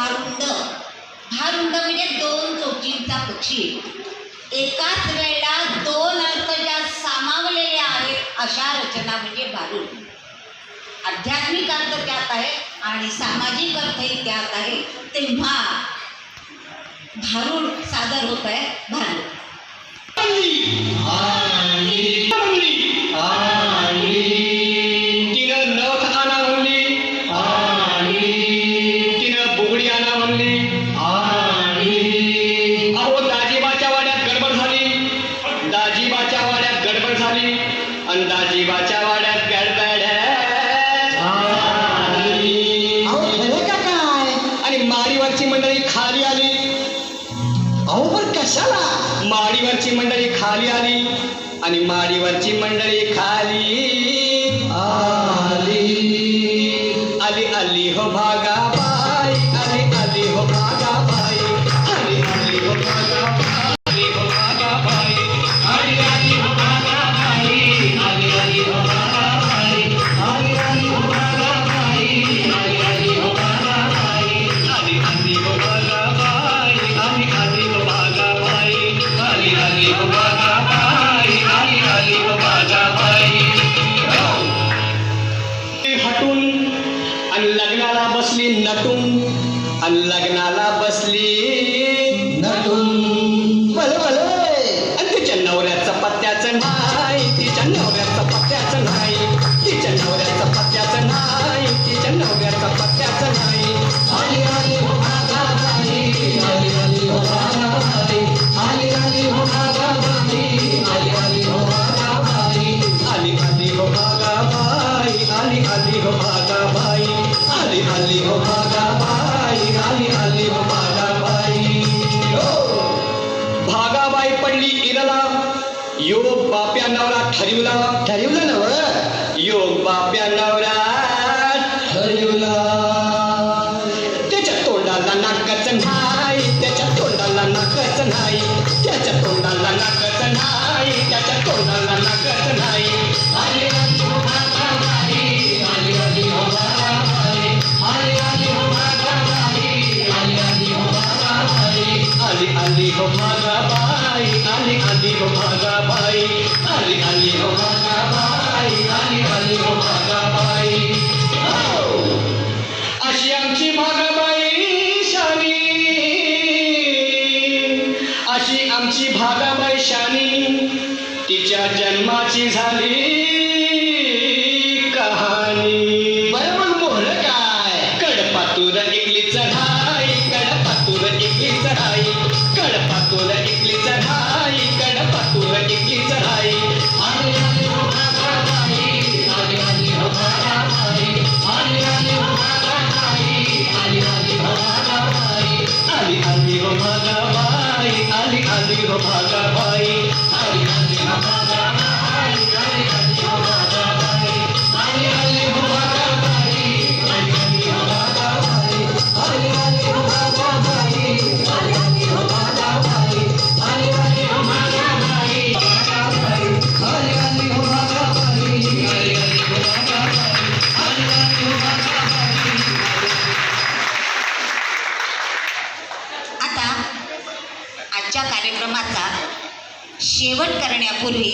भारुंड. भारुंड म्हणजे दोन चोचींचा पक्षी. एकाच वेळेला दोन अर्थ ज्या सामावलेले आहेत अशा रचना म्हणजे भारुड. आध्यात्मिक अर्थ त्यात आहे आणि सामाजिक अर्थही त्यात आहे. तेव्हा भारुड सादर होत आहे भारुड. बुगडी आणा म्हणली अहो दाजीबाच्या वाड्यात गडबड झाली. दाजीबाच्या वाड्यात गडबड झाली. आणि दाजीबाच्या वाड्यात गडबड अहो खरं का काय? आणि माडीवरची मंडळी खाली आली. अहो पण कशाला? माडीवरची मंडळी खाली आली. आणि माडीवरची मंडळी खाली आली. आली आली हो भागा हटून आणि लग्नाला बसली नटून लग्नाला बसली. नटून. भले भले. आणि तिच्या नवऱ्याचं पत्त्याचं नाही तिच्या नवऱ्याचं पत्त्याचं नाही तिच्या नवऱ्याचं पत्त्याचं नाही तिच्या नवऱ्याचं पत्त्याचं नाही. आली आली हो भागा बाई आली आली हो भागा बाई आली आली हो भागा बाई आली आली हो भागा बाई आली आली हो भागा बाई आली आली हो भागा बाई आली आली हो भागा बाई भागाबाई पडली इरला. योग बाप्या नवरा ठरिवला. ठरवलं नव योग बाप्या नवरा ठरवलं. त्याच्या तोंडाला नाकच नाही. त्याच्या तोंडाला नाकच नाही. हो भागा बाई आली आली हो भागा बाई आली आली हो भागा बाई आली आली हो भागा बाई अशी आमची भागाबाई शानी. अशी आमची भागाबाई शानी. तिच्या जन्माची झाली कहाणी. बरं मग मोहर काय? कडपातूर इकली चढाई पातुर इकली चढाई कड पातुर इकली चढाई आणि आणि उभा चढाई आणि आणि उभा चढाई आणि आणि उभा चढाई आणि आणि उभा चढाई आणि आणि उभा चढाई आणि आणि उभा चढाई आणि आणि उभा कार्यक्रमाचा शेवट करण्यापूर्वी